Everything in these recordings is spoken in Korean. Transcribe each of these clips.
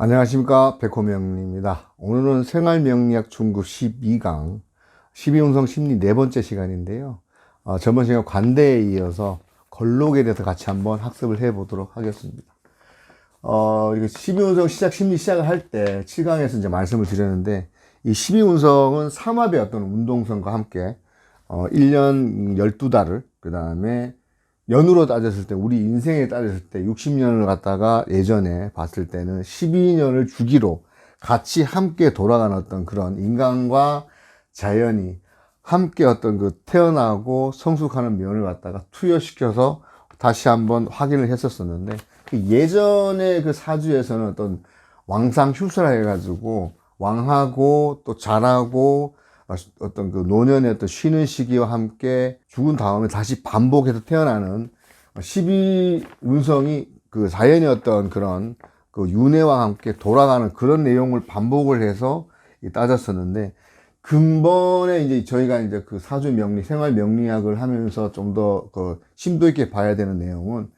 안녕하십니까 백호명리입니다. 오늘은 생활명리학 중급 12강 12운성 심리 네 번째 시간인데요. 어, 저번 시간 관대에 이어서 걸록에 대해서 같이 한번 학습을 해 보도록 하겠습니다. 어, 이거 12운성 시작 심리 시작을 할 때 7강에서 이제 말씀을 드렸는데 이 12운성은 삼합의 어떤 운동성과 함께 어, 1년 12달을 그 다음에 연으로 따졌을 때 우리 인생에 따졌을 때 60년을 갖다가 예전에 봤을 때는 12년을 주기로 같이 함께 돌아가는 어떤 그런 인간과 자연이 함께 어떤 그 태어나고 성숙하는 면을 갖다가 투여시켜서 다시 한번 확인을 했었었는데 그 예전에 그 사주에서는 어떤 왕상 휴수라 해가지고 왕하고 또 자라고 어떤 그 노년의 어떤 쉬는 시기와 함께 죽은 다음에 다시 반복해서 태어나는 12 운성이 그 자연의 어떤 그런 그 윤회와 함께 돌아가는 그런 내용을 반복을 해서 따졌었는데 근본에 이제 저희가 이제 그 사주 명리, 생활 명리학을 하면서 좀 더 그 심도 있게 봐야 되는 내용은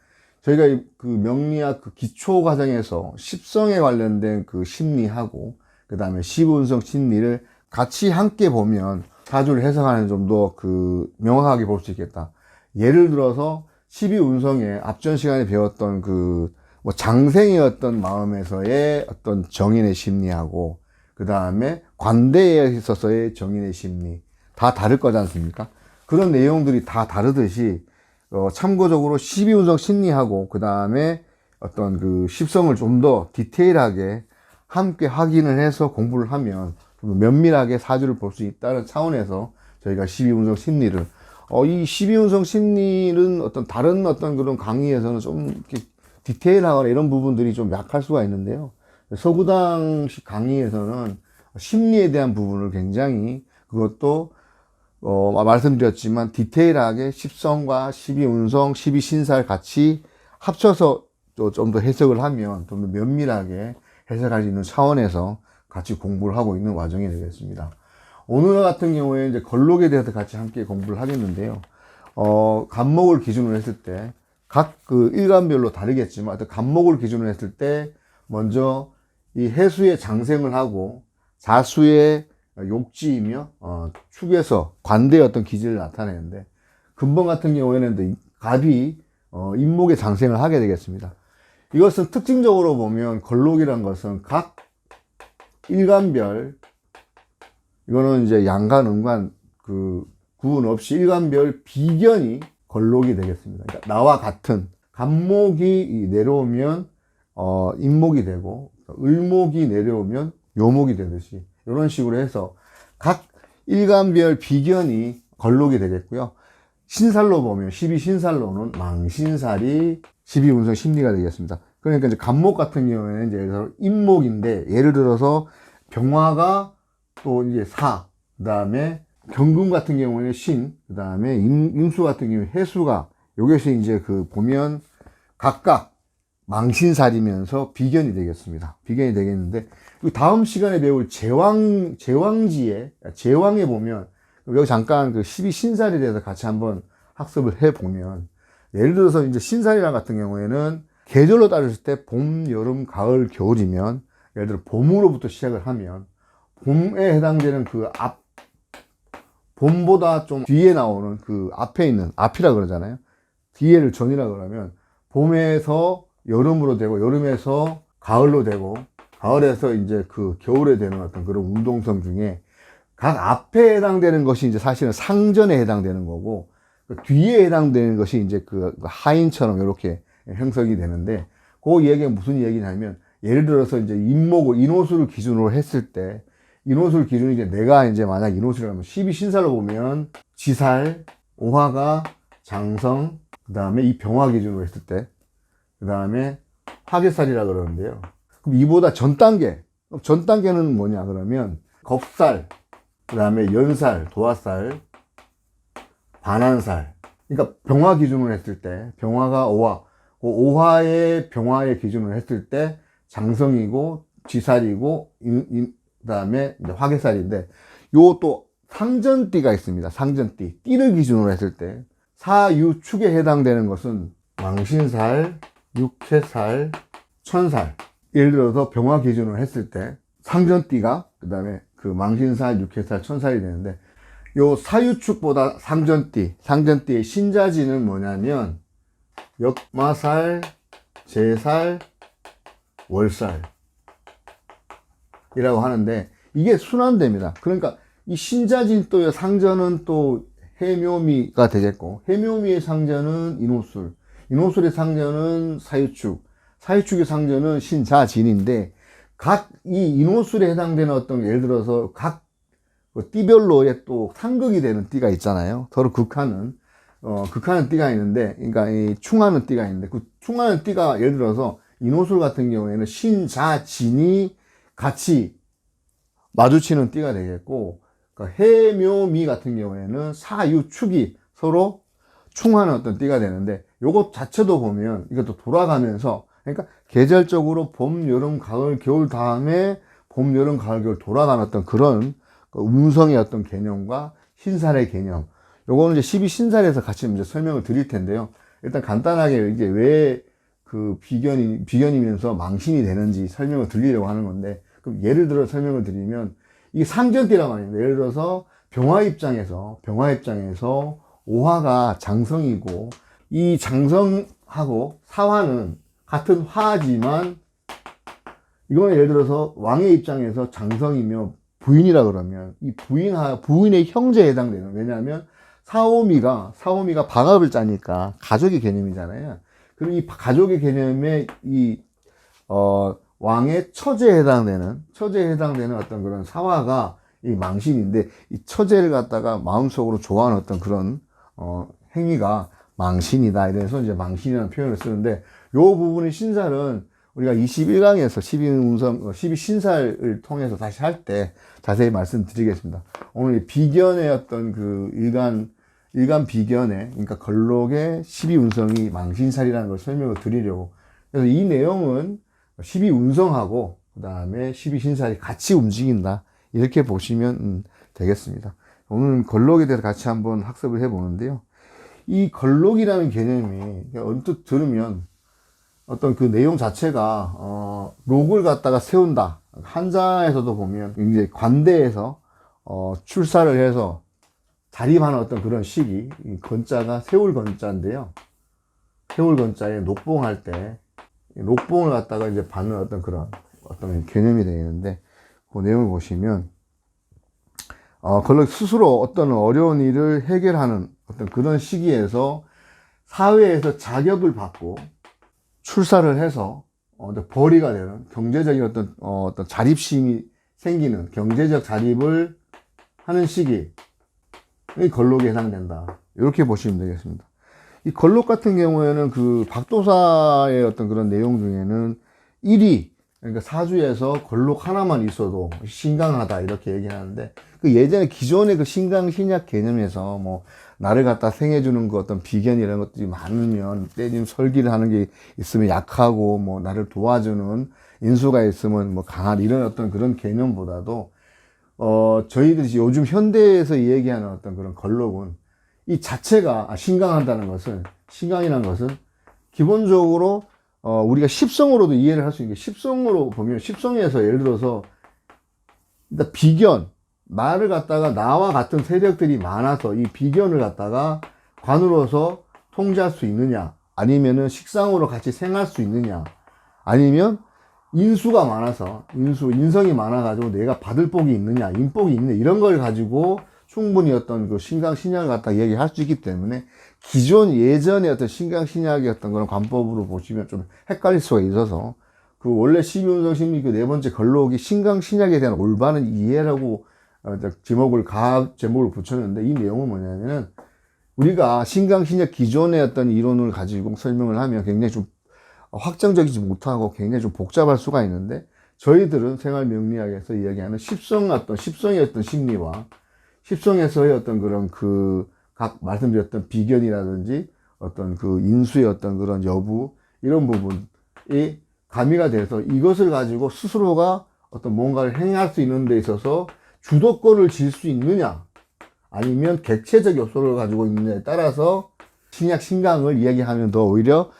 저희가 그 명리학 그 기초 과정에서 십성에 관련된 그 심리하고 그 다음에 시운성 심리를 같이 함께 보면 사주를 해석하는 좀 더 그 명확하게 볼 수 있겠다. 예를 들어서 12운성에 앞전 시간에 배웠던 그 뭐 장생의 어떤 마음에서의 어떤 정인의 심리하고 그 다음에 관대에 있어서의 정인의 심리 다 다를 거지 않습니까? 그런 내용들이 다 다르듯이 어 참고적으로 12운성 심리하고 그 다음에 어떤 그 십성을 좀 더 디테일하게 함께 확인을 해서 공부를 하면 좀 면밀하게 사주를 볼 수 있다는 차원에서 저희가 12운성 심리를 어, 이 12운성 심리는 어떤 다른 어떤 그런 강의에서는 좀 이렇게 디테일하거나 이런 부분들이 좀 약할 수가 있는데요. 서구당식 강의에서는 심리에 대한 부분을 굉장히 그것도 어, 말씀드렸지만 디테일하게 10성과 12운성, 12신살 같이 합쳐서 좀 더 해석을 하면 좀 더 면밀하게 해석할 수 있는 차원에서 같이 공부를 하고 있는 과정이 되겠습니다. 오늘 같은 경우에 이제 걸록에 대해서 같이 함께 공부를 하겠는데요. 어, 간목을 기준으로 했을 때, 각 그 일간별로 다르겠지만, 간목을 기준으로 했을 때, 먼저 이 해수의 장생을 하고, 자수의 욕지이며, 어, 축에서 관대의 어떤 기질을 나타내는데, 근본 같은 경우에는 갑이, 어, 인목의 장생을 하게 되겠습니다. 이것은 특징적으로 보면, 걸록이란 것은 각 일간별 이거는 이제 양간, 음간 그 구분 없이 일간별 비견이 걸록이 되겠습니다. 그러니까 나와 같은 간목이 내려오면 어 인목이 되고 을목이 내려오면 요목이 되듯이 이런 식으로 해서 각 일간별 비견이 걸록이 되겠고요. 신살로 보면 12신살로는 망신살이 12운성 심리가 되겠습니다. 그러니까 이제 간목 같은 경우에는 이제 예를 들어 인목인데 예를 들어서 병화가 또 이제 사, 그 다음에 경금 같은 경우에는 신, 그 다음에 임수 같은 경우에 해수가 요것이 이제 그 보면 각각 망신살이면서 비견이 되겠습니다. 비견이 되겠는데 그 다음 시간에 배울 제왕 제왕지에 제왕에 보면 여기 잠깐 그 12신살에 대해서 같이 한번 학습을 해 보면 예를 들어서 이제 신살이랑 같은 경우에는 계절로 따졌을 때 봄, 여름, 가을, 겨울이면 예를 들어 봄으로부터 시작을 하면 봄에 해당되는 그 앞, 봄보다 좀 뒤에 나오는 그 앞에 있는 앞이라 그러잖아요. 뒤에를 전이라 그러면 봄에서 여름으로 되고 여름에서 가을로 되고 가을에서 이제 그 겨울에 되는 어떤 그런 운동성 중에 각 앞에 해당되는 것이 이제 사실은 상전에 해당되는 거고 그 뒤에 해당되는 것이 이제 그 하인처럼 이렇게 형성이 되는데 그 얘기가 무슨 얘기냐면 예를 들어서 이제 인목을 인호수를 기준으로 했을 때 인호술 기준이 이제 내가 이제 만약 인호술을 하면 12신살로 보면 지살, 오화가 장성, 그 다음에 이 병화 기준으로 했을 때, 그 다음에 화계살이라 그러는데요. 그럼 이보다 전 단계, 전 단계는 뭐냐 그러면 겁살, 그 다음에 연살, 도화살, 반한살. 그러니까 병화 기준으로 했을 때, 병화가 오화, 그 오화의 병화의 기준으로 했을 때 장성이고 지살이고 인, 인, 그 다음에 이제 화개살인데, 요 또 상전띠가 있습니다. 상전띠. 띠를 기준으로 했을 때, 사유축에 해당되는 것은 망신살, 육해살, 천살. 예를 들어서 병화 기준으로 했을 때 상전띠가 그다음에 그 망신살, 육해살, 천살이 되는데 요 사유축보다 상전띠, 상전띠의 신자지는 뭐냐면 역마살, 제살, 월살 이라고 하는데 이게 순환됩니다. 그러니까 이 신자진 또 상전은 또 해묘미가 되겠고 해묘미의 상전은 인호술, 인호술의 상전은 사유축, 사유축의 상전은 신자진인데 각 이 인호술에 해당되는 어떤 예를 들어서 각 띠별로의 또 상극이 되는 띠가 있잖아요. 서로 극하는 어 극하는 띠가 있는데, 그러니까 이 충하는 띠가 있는데 그 충하는 띠가 예를 들어서 인호술 같은 경우에는 신자 진이 같이 마주치는 띠가 되겠고 그러니까 해묘미 같은 경우에는 사유 축이 서로 충하는 어떤 띠가 되는데 요것 자체도 보면 이것도 돌아가면서 그러니까 계절적으로 봄, 여름, 가을, 겨울 다음에 봄, 여름, 가을, 겨울 돌아가는 어떤 그런 그 운성의 어떤 개념과 신살의 개념 요거는 이제 12 신살에서 같이 이제 설명을 드릴 텐데요. 일단 간단하게 이제 왜 그 비견이, 비견이면서 망신이 되는지 설명을 드리려고 하는 건데, 그럼 예를 들어 설명을 드리면, 이게 상전띠란 말입니다. 예를 들어서 병화 입장에서, 병화 입장에서 오화가 장성이고, 이 장성하고 사화는 같은 화지만, 이거는 예를 들어서 왕의 입장에서 장성이며 부인이라 그러면, 이 부인하, 부인의 형제에 해당되는, 왜냐하면 사오미가, 사오미가 방업을 짜니까 가족의 개념이잖아요. 그리고 이 가족의 개념에 이, 어, 왕의 처제에 해당되는, 처제에 해당되는 어떤 그런 사화가 이 망신인데, 이 처제를 갖다가 마음속으로 좋아하는 어떤 그런, 어, 행위가 망신이다. 이래서 이제 망신이라는 표현을 쓰는데, 요 부분의 신살은 우리가 21강에서 12운성, 12신살을 통해서 다시 할 때 자세히 말씀드리겠습니다. 오늘 이 비견의 어떤 그 일간, 일간 비견의, 그러니까 걸록의 12운성이 망신살이라는 걸 설명을 드리려고. 그래서 이 내용은 12운성하고, 그 다음에 12신살이 같이 움직인다. 이렇게 보시면 음, 되겠습니다. 오늘 걸록에 대해서 같이 한번 학습을 해 보는데요. 이 걸록이라는 개념이 언뜻 들으면 어떤 그 내용 자체가 어 록을 갖다가 세운다 한자에서도 보면 이제 관대에서 어 출사를 해서 자립하는 어떤 그런 시기 이 건자가 세울 건자인데요. 세울 건자에 녹봉할 때 녹봉을 갖다가 이제 받는 어떤 그런 어떤 개념이 되어 있는데 그 내용을 보시면 어 걸로 스스로 어떤 어려운 일을 해결하는 어떤 그런 시기에서 사회에서 자격을 받고 출사를 해서 어, 벌이가 되는 경제적인 어떤 어, 어떤 자립심이 생기는 경제적 자립을 하는 시기. 이 걸록에 해당된다. 이렇게 보시면 되겠습니다. 이 걸록 같은 경우에는 그 박도사의 어떤 그런 내용 중에는 1위 그러니까 사주에서 걸록 하나만 있어도 신강하다 이렇게 얘기하는데 그 예전에 기존의 그 신강 신약 개념에서 뭐 나를 갖다 생해주는 그 어떤 비견 이런 것들이 많으면 때님 설기를 하는 게 있으면 약하고 뭐 나를 도와주는 인수가 있으면 뭐 강한 이런 어떤 그런 개념보다도 어 저희들이 요즘 현대에서 얘기하는 어떤 그런 걸록은 이 자체가 아, 신강한다는 것은 신강이라는 것은 기본적으로 어 우리가 십성으로도 이해를 할 수 있는 게 십성으로 보면 십성에서 예를 들어서 일단 비견 나를 갖다가 나와 같은 세력들이 많아서 이 비견을 갖다가 관으로서 통제할 수 있느냐 아니면은 식상으로 같이 생할 수 있느냐 아니면 인수가 많아서 인수 인성이 많아 가지고 내가 받을 복이 있느냐 인복이 있느냐 이런 걸 가지고 충분히 어떤 그 신강 신약을 갖다 얘기할 수 있기 때문에 기존 예전의 어떤 신강 어떤 그런 관법으로 보시면 좀 헷갈릴 수가 있어서 그 원래 십이운성 심리 그네 번째 걸록이 신강 신약에 대한 올바른 이해라고 어, 제목을 가 제목을 붙였는데 이 내용은 뭐냐면은 우리가 신강 신약 기존의 어떤 이론을 가지고 설명을 하면 굉장히 좀 확정적이지 못하고 굉장히 좀 복잡할 수가 있는데 저희들은 생활 명리학에서 이야기하는 십성 어떤 어떤 심리와 십성에서의 어떤 그런 그 각 말씀드렸던 비견이라든지 어떤 그 인수의 어떤 그런 여부 이런 부분이 가미가 돼서 이것을 가지고 스스로가 어떤 뭔가를 행할 수 있는 데 있어서 주도권을 질 수 있느냐 아니면 객체적 요소를 가지고 있느냐에 따라서 신약 신강을 이야기하면 더 오히려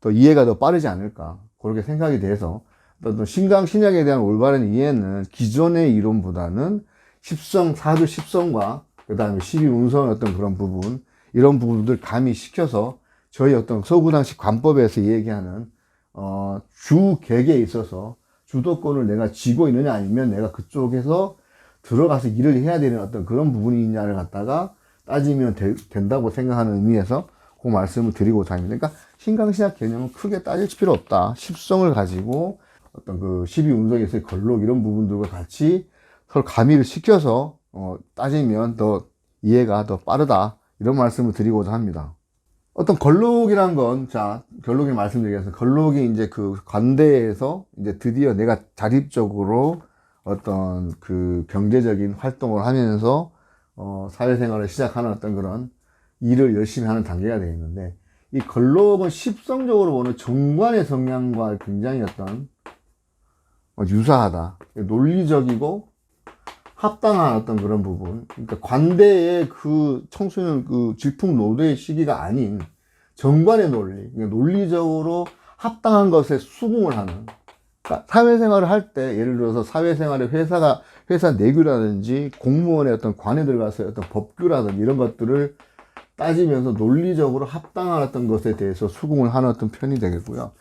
더 이해가 더 빠르지 않을까 그렇게 생각이 돼서 어떤 신강 신약에 대한 올바른 이해는 기존의 이론보다는 십성 사주 십성과 그 다음에 십이 운성의 어떤 그런 부분 이런 부분들 가미시켜서 저희 어떤 서구당식 관법에서 얘기하는 어, 주 객에 있어서 주도권을 내가 쥐고 있느냐 아니면 내가 그쪽에서 들어가서 일을 해야 되는 어떤 그런 부분이 있냐를 갖다가 따지면 되- 된다고 생각하는 의미에서 그 말씀을 드리고자 합니다. 그러니까 신강신약 개념은 크게 따질 필요 없다. 십성을 가지고 어떤 그 12운석에서의 걸록 이런 부분들과 같이 서로 가미를 시켜서 어, 따지면 더 이해가 더 빠르다. 이런 말씀을 드리고자 합니다. 어떤 걸록이란 건, 자, 결론을 말씀드리겠습니다. 걸록이 이제 그 관대에서 이제 드디어 내가 자립적으로 어떤 그 경제적인 활동을 하면서 어, 사회생활을 시작하는 어떤 그런 일을 열심히 하는 단계가 되어 있는데 이 걸록은 십성적으로 보는 정관의 성향과 굉장히 어떤 어, 유사하다. 논리적이고 합당한 어떤 그런 부분. 그러니까 관대의 그 청소년 그 질풍 노도의 시기가 아닌 정관의 논리. 그러니까 논리적으로 합당한 것에 수긍을 하는. 그러니까 사회생활을 할 때 예를 들어서 사회생활에 회사가 회사 내규라든지 공무원의 어떤 관에 들어가서 어떤 법규라든지 이런 것들을 따지면서 논리적으로 어떤 것에 대해서 수긍을 하는 편이 되겠고요.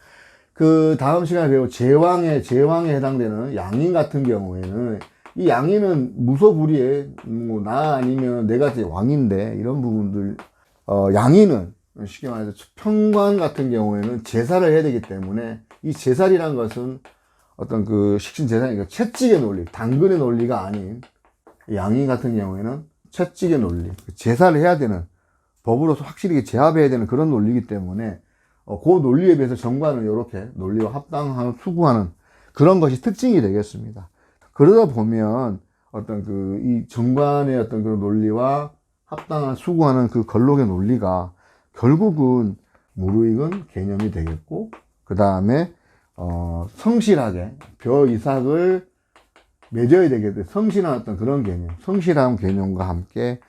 그 다음 시간에 배우 제왕의 제왕에 해당되는 양인 같은 경우에는 이 양인은 무소불위에 뭐 나 아니면 내가 제 왕인데 이런 부분들 어 양인은 쉽게 말해서 평관 같은 경우에는 제사를 해야 되기 때문에 이 제살이란 것은 어떤 그 식신 제사니까 그러니까 채찍의 논리, 당근의 논리가 아닌 양인 같은 경우에는 채찍의 논리, 제사를 해야 되는 법으로서 확실히 제압해야 되는 그런 논리이기 때문에 어, 그 논리에 비해서 정관은 이렇게 논리와 합당하는 수구하는 그런 것이 특징이 되겠습니다. 그러다 보면 어떤 그 이 정관의 어떤 그런 논리와 합당한 수구하는 그 걸록의 논리가 결국은 무르익은 개념이 되겠고 그 다음에 어, 성실하게 벼 이삭을 맺어야 되겠대 성실한 어떤 그런 개념, 성실한 개념과 함께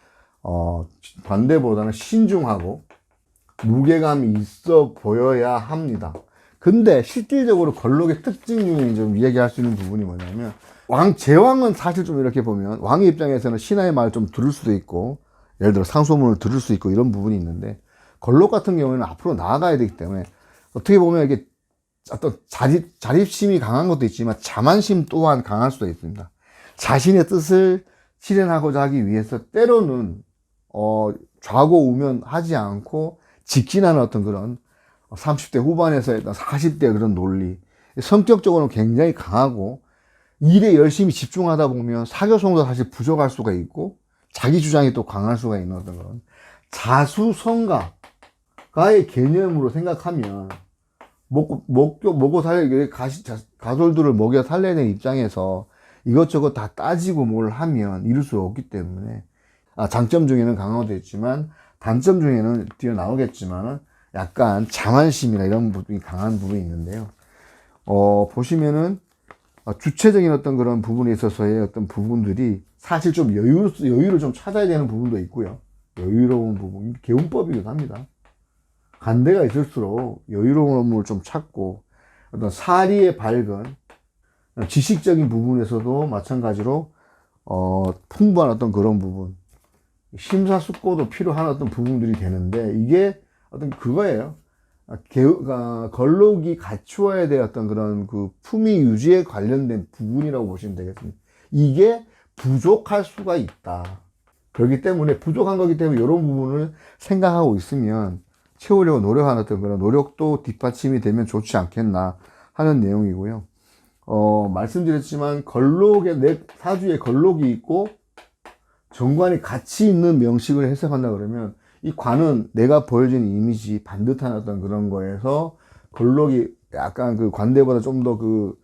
어, 반대보다는 신중하고 무게감이 있어 보여야 합니다. 근데 실질적으로 걸록의 특징 중에 좀 얘기할 수 있는 부분이 뭐냐면 왕 제왕은 사실 좀 이렇게 보면 왕의 입장에서는 신하의 말을 좀 들을 수도 있고 예를 들어 상소문을 들을 수 있고 이런 부분이 있는데 걸록 같은 경우에는 앞으로 나아가야 되기 때문에 어떻게 보면 이게 어떤 자립, 자립심이 강한 것도 있지만 자만심 또한 강할 수도 있습니다. 자신의 뜻을 실현하고자 하기 위해서 때로는 어, 좌고 우면 하지 않고 직진하는 어떤 그런 30대 후반에서 일단 40대 그런 논리. 성격적으로는 굉장히 강하고 일에 열심히 집중하다 보면 사교성도 사실 부족할 수가 있고 자기 주장이 또 강할 수가 있는 어떤 그런 자수성가가의 개념으로 생각하면 먹고 먹고 먹고 살려 가시 자- 가솔들을 먹여 살려야 되는 입장에서 이것저것 다 따지고 뭘 하면 이룰 수 없기 때문에 아, 장점 중에는 강화도 있지만 단점 중에는 뛰어나오겠지만은 약간 자만심이나 이런 부분이 강한 부분이 있는데요. 어, 보시면은 어, 주체적인 어떤 그런 부분에 있어서의 어떤 부분들이 사실 좀 여유, 여유를 좀 찾아야 되는 부분도 있고요. 여유로운 부분, 개운법이기도 합니다. 간대가 있을수록 여유로움을 좀 찾고 어떤 사리의 밝은 지식적인 부분에서도 마찬가지로 어, 풍부한 어떤 그런 부분 심사숙고도 필요한 어떤 부분들이 되는데 이게 어떤 그거예요. 아, 개, 아, 걸록이 갖추어야 될 어떤 그런 그 품위 유지에 관련된 부분이라고 보시면 되겠습니다. 이게 부족할 수가 있다. 그렇기 때문에 부족한 거기 때문에 이런 부분을 생각하고 있으면 채우려고 노력하는 어떤 그런 노력도 뒷받침이 되면 좋지 않겠나 하는 내용이고요. 어, 말씀드렸지만 걸록에 내 사주에 걸록이 있고 정관이 같이 있는 명식을 해석한다 그러면 이 관은 내가 보여지는 이미지 반듯한 어떤 그런 거에서 걸록이 약간 그 관대보다 좀 더 그,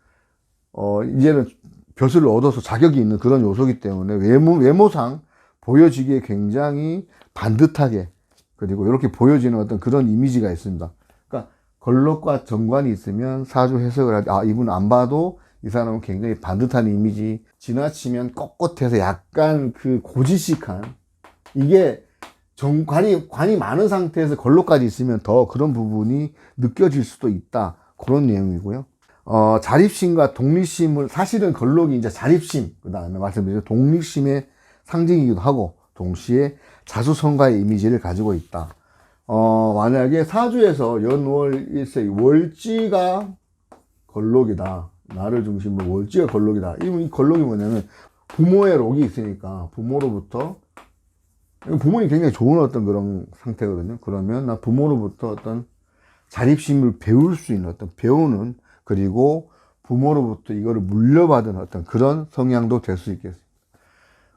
어, 이제는 벼슬을 얻어서 자격이 있는 그런 요소기 때문에 외모, 외모상 보여지기에 굉장히 반듯하게 그리고 이렇게 보여지는 어떤 그런 이미지가 있습니다. 그러니까 걸록과 정관이 있으면 사주 해석을 할 때, 아, 이분 안 봐도 이 사람은 굉장히 반듯한 이미지, 지나치면 꼿꼿해서 약간 그 고지식한, 이게 정 관이, 관이 많은 상태에서 걸록까지 있으면 더 그런 부분이 느껴질 수도 있다. 그런 내용이고요. 어, 자립심과 독립심을 사실은 걸록이 이제 자립심 그 다음에 말씀드린 독립심의 상징이기도 하고 동시에 자수성가의 이미지를 가지고 있다. 어, 만약에 사주에서 연월 일세 월지가 걸록이다. 나를 중심으로 월지가 걸록이다. 이, 이 걸록이 뭐냐면 부모의 록이 있으니까 부모로부터 부모님 굉장히 좋은 어떤 그런 상태거든요. 그러면 나 부모로부터 어떤 자립심을 배울 수 있는 어떤 배우는 그리고 부모로부터 이거를 물려받은 어떤 그런 성향도 될 수 있겠습니다.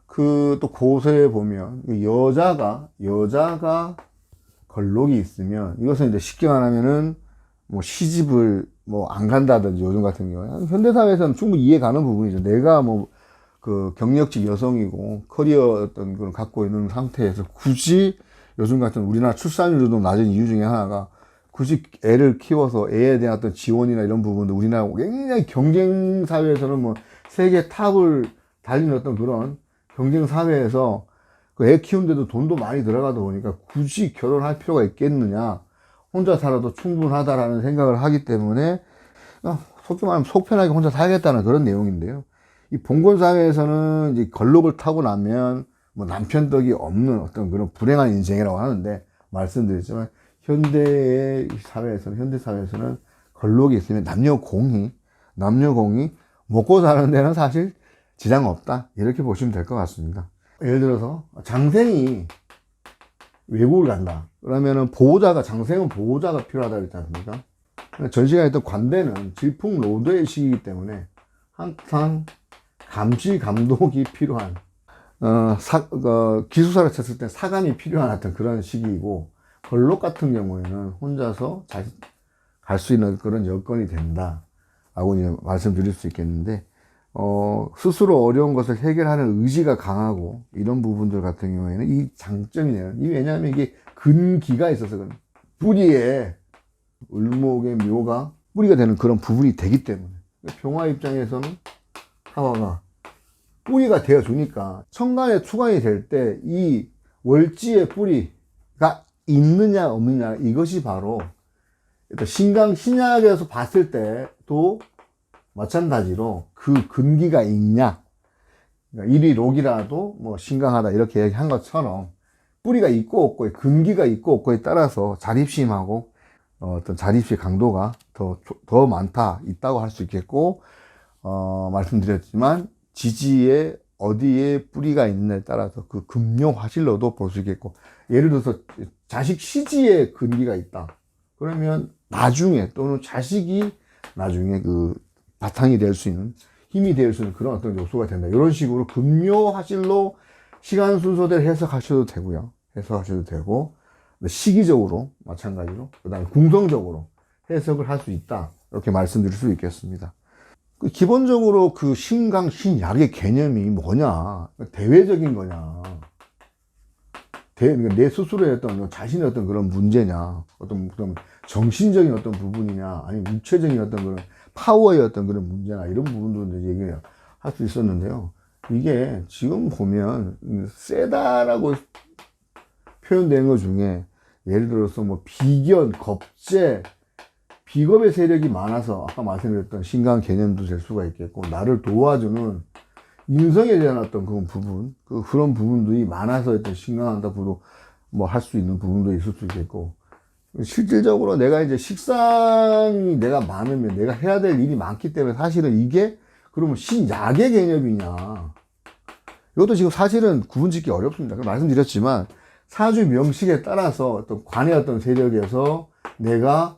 그 또 고서에 보면 이 여자가 여자가 걸록이 있으면 이것은 이제 쉽게 말하면은 뭐 시집을 뭐 안 간다든지 요즘 같은 경우에 현대 사회에서는 충분히 이해 가는 부분이죠. 내가 뭐 그 경력직 여성이고 커리어 어떤 걸 갖고 있는 상태에서 굳이 요즘 같은 우리나라 출산율도 낮은 이유 중에 하나가 굳이 애를 키워서 애에 대한 어떤 지원이나 이런 부분도 우리나라 굉장히 경쟁 사회에서는 뭐 세계 탑을 달리는 어떤 그런 경쟁 사회에서 그 애 키우는데도 돈도 많이 들어가다 보니까 굳이 결혼할 필요가 있겠느냐 혼자 살아도 충분하다라는 생각을 하기 때문에 어, 속히 말하면 속 편하게 혼자 살겠다는 그런 내용인데요. 이 봉건 사회에서는 이제 걸록을 타고 나면 뭐 남편 덕이 없는 어떤 그런 불행한 인생이라고 하는데 말씀드렸지만 현대의 사회에서는 현대 사회에서는 걸록이 있으면 남녀 공히 남녀 공히 먹고 사는 데는 사실 지장 없다 이렇게 보시면 될 것 같습니다. 예를 들어서 장생이 외국을 간다. 그러면은 보호자가 장생은 보호자가 필요하다 그랬지 않습니까? 전시가 했던 관대는 질풍노도의 시기이기 때문에 항상 감시 감독이 필요한 어, 사, 어, 기숙사를 쳤을 때 사감이 필요한 어떤 그런 시기이고 걸록 같은 경우에는 혼자서 갈 수 있는 그런 여건이 된다. 라고 이제 말씀드릴 수 있겠는데, 어, 스스로 어려운 것을 해결하는 의지가 강하고, 이런 부분들 같은 경우에는 이 장점이네요. 이 왜냐하면 이게 근기가 있어서 그런 뿌리에 을목의 묘가 뿌리가 되는 그런 부분이 되기 때문에. 병화 입장에서는 하와가 뿌리가 되어 주니까 천간에 추간이 될 때 이 월지의 뿌리가 있느냐 없느냐 이것이 바로 신강 신약에서 봤을 때도 마찬가지로 그 근기가 있냐? 그러니까 일이 록이라도 뭐 신강하다 이렇게 얘기한 것처럼 뿌리가 있고 없고의 근기가 있고 없고에 따라서 자립심하고 어떤 자립심 강도가 더, 더 많다 있다고 할 수 있겠고 어, 말씀드렸지만 지지에 어디에 뿌리가 있느냐에 따라서 그 금융 화실로도 볼 수 있겠고 예를 들어서 자식 시지에 근기가 있다. 그러면 나중에 또는 자식이 나중에 그 바탕이 될 수 있는 힘이 될 수 있는 그런 어떤 요소가 된다 이런 식으로 금요 화실로 시간 순서대로 해석하셔도 되고요 해석하셔도 되고 시기적으로 마찬가지로 그 다음에 궁성적으로 해석을 할 수 있다 이렇게 말씀드릴 수 있겠습니다 그 기본적으로 그 신강, 신약의 개념이 뭐냐? 대외적인 거냐? 대, 그러니까 내 스스로의 어떤 자신의 어떤 그런 문제냐? 어떤 그런 정신적인 어떤 부분이냐? 아니면 육체적인 어떤 그런 파워의 어떤 그런 문제나 이런 부분도 이제 얘기를 할 수 있었는데요. 이게 지금 보면 세다라고 표현되는 것 중에 예를 들어서 뭐 비견, 겁제, 비겁의 세력이 많아서 아까 말씀드렸던 신강 개념도 될 수가 있겠고 나를 도와주는 인성에 대한 어떤 그런 부분 그 그런 부분들이 많아서 어떤 신강한다고 뭐할 수 있는 부분도 있을 수 있겠고 실질적으로 내가 이제 식상이 내가 많으면 내가 해야 될 일이 많기 때문에 사실은 이게 그러면 신약의 개념이냐. 이것도 지금 사실은 구분 짓기 어렵습니다. 말씀드렸지만 사주 명식에 따라서 어떤 관의 어떤 세력에서 내가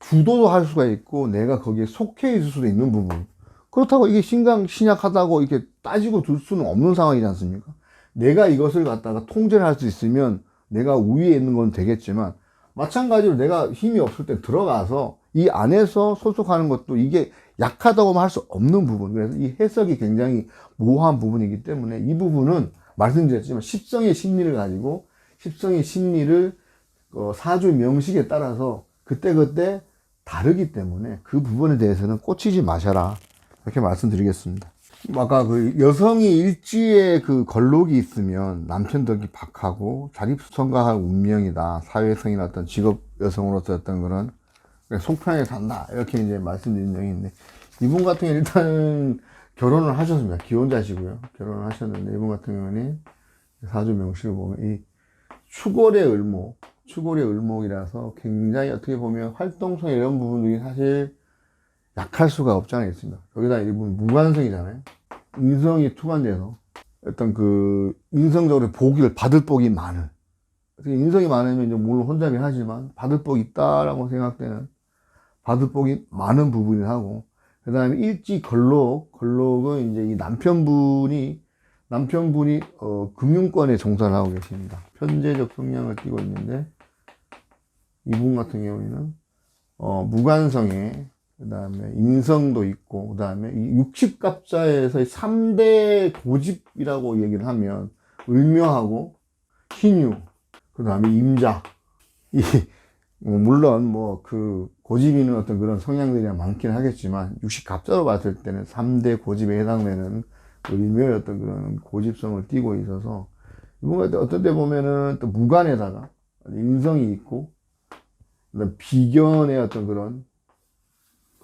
주도도 할 수가 있고 내가 거기에 속해 있을 수도 있는 부분. 그렇다고 이게 신강 신약하다고 이렇게 따지고 둘 수는 없는 상황이지 않습니까? 내가 이것을 갖다가 통제를 할 수 있으면 내가 우위에 있는 건 되겠지만 마찬가지로 내가 힘이 없을 때 들어가서 이 안에서 소속하는 것도 이게 약하다고 할수 없는 부분 그래서 이 해석이 굉장히 모호한 부분이기 때문에 이 부분은 말씀드렸지만 십성의 심리를 가지고 십성의 심리를 어, 사주 명식에 따라서 그때그때 다르기 때문에 그 부분에 대해서는 꽂히지 마셔라. 이렇게 말씀드리겠습니다. 아까 그 여성이 일지에 그 걸록이 있으면 남편 덕이 박하고 자립성가할 운명이다. 사회성이나 어떤 직업 여성으로서 어떤 그런 속편하게 산다. 이렇게 이제 말씀드린 적이 있는데, 이분 같은 경우는 일단은 결혼을 하셨습니다. 기혼자시고요. 결혼을 하셨는데, 이분 같은 경우는 사주 명식을 보면 이 추골의 을목, 추골의 을목이라서 굉장히 어떻게 보면 활동성 이런 부분들이 사실 약할 수가 없지 않아 있습니다. 여기다 이분 무관성이잖아요. 인성이 투관돼서 어떤 그 인성적으로 복을 받을 복이 많은 인성이 많으면 이제 물론 혼자긴 하지만 받을 복이 있다라고 생각되는 받을 복이 많은 부분이 하고 그 다음에 일지 걸록 걸록은 이제 이 남편분이 남편분이 어, 금융권에 종사를 하고 계십니다. 편제적 성향을 띠고 있는데 이분 같은 경우에는 어, 무관성에 그 다음에 인성도 있고 그 다음에 이 60갑자에서의 3대 고집이라고 얘기를 하면 을묘하고 신유 그 다음에 임자. 이뭐 물론 뭐 그 고집 있는 어떤 그런 성향들이 많긴 하겠지만 60갑자로 봤을 때는 3대 고집에 해당되는 을묘의 어떤 그런 고집성을 띠고 있어서 이분 같은 어떤 때 보면은 또 무관에다가 인성이 있고 비견의 어떤 그런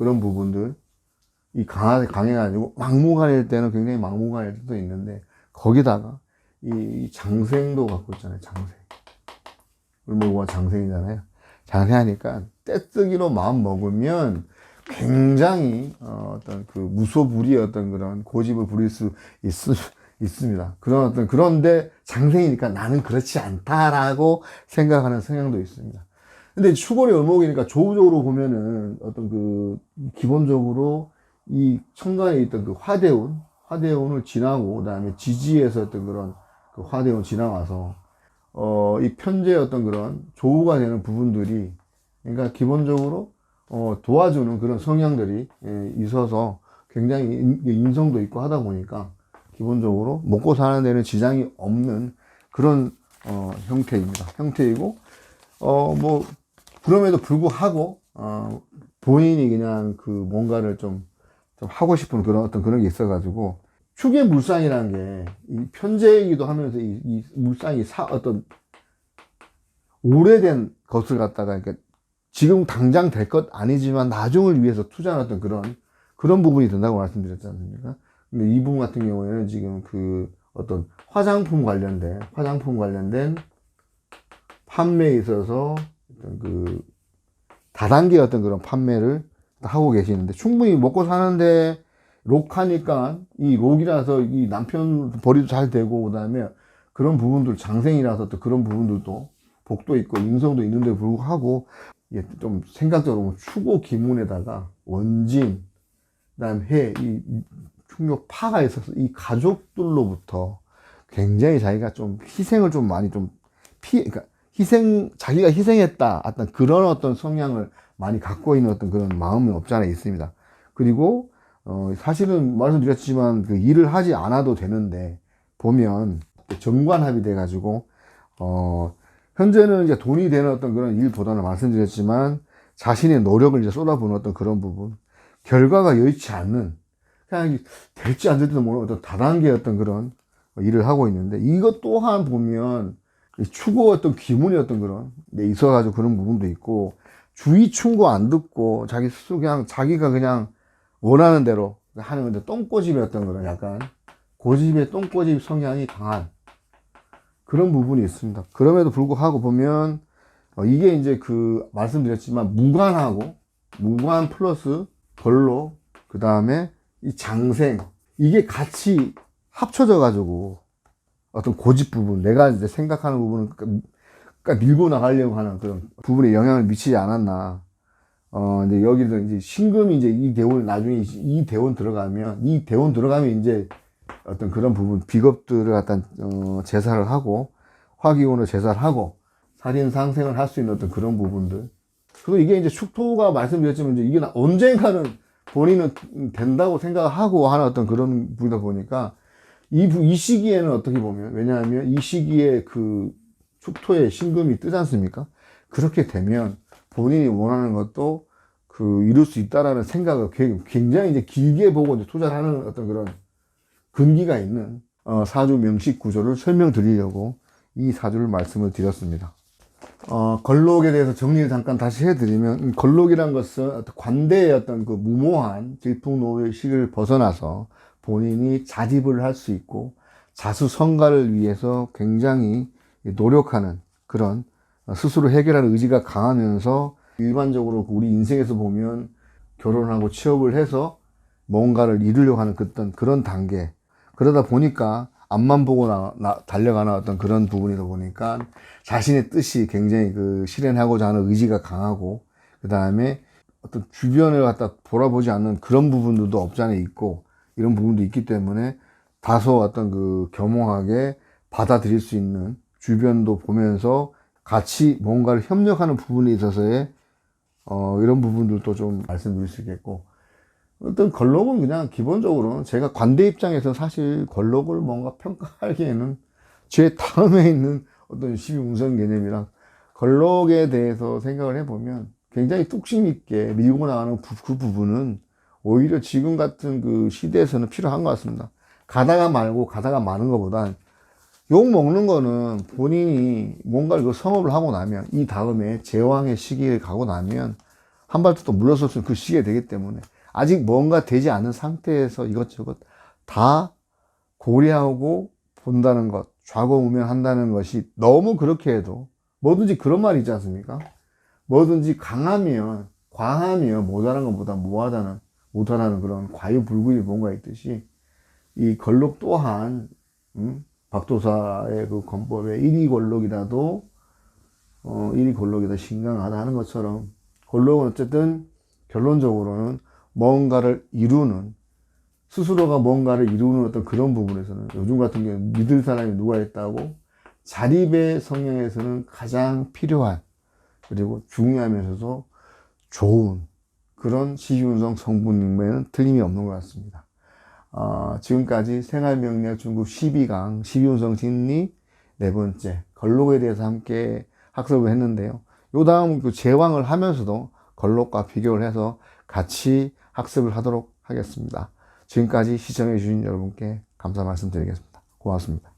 그런 부분들 이 강하 강해가지고 막무가내일 때는 굉장히 막무가내일 때도 있는데 거기다가 이 장생도 갖고 있잖아요 장생 을목과 장생이잖아요 장생하니까 떼쓰기로 마음 먹으면 굉장히 어, 어떤 그 무소불위의 어떤 그런 고집을 부릴 수 있, 있습니다. 그런 어떤 그런데 장생이니까 나는 그렇지 않다라고 생각하는 성향도 있습니다. 근데 추골이 을목이니까 조우적으로 보면은 어떤 그 기본적으로 이 천간에 있던 그 화대운 화대운을 지나고 그다음에 지지에서 어떤 그런 그 화대운 지나와서 어 이 편제의 어떤 그런 조우가 되는 부분들이 그러니까 기본적으로 어, 도와주는 그런 성향들이 예, 있어서 굉장히 인- 인성도 있고 하다 보니까 기본적으로 먹고 사는 데는 지장이 없는 그런 어, 형태입니다. 형태이고 어, 뭐 그럼에도 불구하고 어, 본인이 그냥 그 뭔가를 좀, 좀 하고 싶은 그런 어떤 그런 게 있어가지고 축의 물상이라는 게이 편제이기도 하면서 이, 이 물상이 사 어떤 오래된 것을 갖다가 이렇게 지금 당장 될 것 아니지만 나중을 위해서 투자하는 어떤 그런 그런 부분이 된다고 말씀드렸지 않습니까? 근데 이 부분 같은 경우에는 지금 그 어떤 화장품 관련된 화장품 관련된 판매에 있어서 그 다단계 어떤 그런 판매를 하고 계시는데 충분히 먹고 사는데 록하니까 이 록이라서 이 남편 벌이도 잘 되고 그다음에 그런 부분들 장생이라서 또 그런 부분들도 복도 있고 인성도 있는데 불구하고 이게 좀 생각적으로 추고 기문에다가 원진, 그다음 해, 이 충격 파가 있어서 이 가족들로부터 굉장히 자기가 좀 희생을 좀 많이 좀 피, 그러니까 희생, 자기가 희생했다. 어떤 그런 어떤 성향을 많이 갖고 있는 어떤 그런 마음이 없지 않아 있습니다. 그리고, 어, 사실은 말씀드렸지만 그 일을 하지 않아도 되는데 보면 정관합이 돼가지고, 어, 현재는 이제 돈이 되는 어떤 그런 일보다는 말씀드렸지만 자신의 노력을 이제 쏟아부는 어떤 그런 부분, 결과가 여의치 않는 그냥 될지 안 될지도 모르는 어떤 다단계 어떤 그런 일을 하고 있는데 이것 또한 보면 이 추구 어떤 기문이 어떤 그런 데 있어가지고 그런 부분도 있고 주의 충고 안 듣고 자기 스스로 그냥 자기가 그냥 원하는 대로 하는 건데 똥꼬집의 어떤 그런 약간 고집의 똥꼬집 성향이 강한 그런 부분이 있습니다. 그럼에도 불구하고 보면 어, 이게 이제 그 말씀드렸지만 무관하고 무관 플러스 벌로 그 다음에 이 장생 이게 같이 합쳐져 가지고 어떤 고집 부분 내가 이제 생각하는 부분은 그러니까 그러니까 밀고 나가려고 하는 그런 부분에 영향을 미치지 않았나. 어, 이제 여기도 이제 신금이 이제 이 대원, 나중에 이 대원 들어가면, 이 대원 들어가면 이제 어떤 그런 부분, 비겁들을 갖다, 어, 제사를 하고, 화기운을 제사를 하고, 살인 상생을 할 수 있는 어떤 그런 부분들. 그리고 이게 이제 축토가 말씀드렸지만, 이제 이게 나- 언젠가는 본인은 된다고 생각하고 하는 어떤 그런 부분이다 보니까, 이, 부- 이 시기에는 어떻게 보면, 왜냐하면 이 시기에 그 축토에 신금이 뜨지 않습니까? 그렇게 되면 본인이 원하는 것도 그 이룰 수 있다라는 생각을 개- 굉장히 이제 길게 보고 이제 투자를 하는 어떤 그런 근기가 있는 어, 사주 명식 구조를 설명드리려고 이 사주를 말씀을 드렸습니다. 어, 걸록에 대해서 정리를 잠깐 다시 해드리면, 음, 걸록이란 것은 관대의 어떤 그 무모한 질풍노도의식을 벗어나서 본인이 자립을 할 수 있고, 자수성가를 위해서 굉장히 노력하는 그런 어, 스스로 해결할 의지가 강하면서 일반적으로 우리 인생에서 보면 결혼하고 취업을 해서 뭔가를 이루려고 하는 그떤 그런 단계. 그러다 보니까 앞만 보고 나, 나- 달려가는 어떤 그런 부분이다 보니까 자신의 뜻이 굉장히 그 실현하고자 하는 의지가 강하고 그 다음에 어떤 주변을 갖다 돌아보지 않는 그런 부분들도 없지 않아 있고 이런 부분도 있기 때문에 다소 어떤 그 겸허하게 받아들일 수 있는 주변도 보면서 같이 뭔가를 협력하는 부분에 있어서의 어, 이런 부분들도 좀 말씀드릴 수 있겠고 어떤 걸록은 그냥 기본적으로 제가 관대 입장에서 사실 걸록을 뭔가 평가하기에는 제 다음에 있는 어떤 시비운성 개념이랑 걸록에 대해서 생각을 해보면 굉장히 뚝심 있게 밀고 나가는 부- 그 부분은 오히려 지금 같은 그 시대에서는 필요한 것 같습니다. 가다가 말고 가다가 마는 것보단 욕 먹는 거는 본인이 뭔가를 그 성업을 하고 나면 이 다음에 제왕의 시기를 가고 나면 한 발도 또 물러설 수 있는 그 시기가 되기 때문에 아직 뭔가 되지 않은 상태에서 이것저것 다 고려하고 본다는 것, 좌고우면한다는 것이 너무 그렇게 해도 뭐든지 그런 말이 있지 않습니까? 뭐든지 강하면 과하면 못하는 것보다 무하다는 못하다는 그런 과유불급이 뭔가 있듯이 이 걸록 또한 음? 박도사의 그 권법에 일이 걸록이라도 어, 일이 걸록이다 신강하다 하는 것처럼 걸록은 어쨌든 결론적으로는 뭔가를 이루는 스스로가 뭔가를 이루는 어떤 그런 부분에서는 요즘 같은 경우 믿을 사람이 누가 있다고 자립의 성향에서는 가장 필요한 그리고 중요하면서도 좋은 그런 시기운성 성분임에는 틀림이 없는 것 같습니다. 어, 지금까지 생활명리학 중급 12강 시기운성 심리 네 번째 걸록에 대해서 함께 학습을 했는데요. 요 다음 그 제왕을 하면서도 걸록과 비교를 해서 같이 학습을 하도록 하겠습니다. 지금까지 시청해 주신 여러분께 감사 말씀드리겠습니다. 고맙습니다.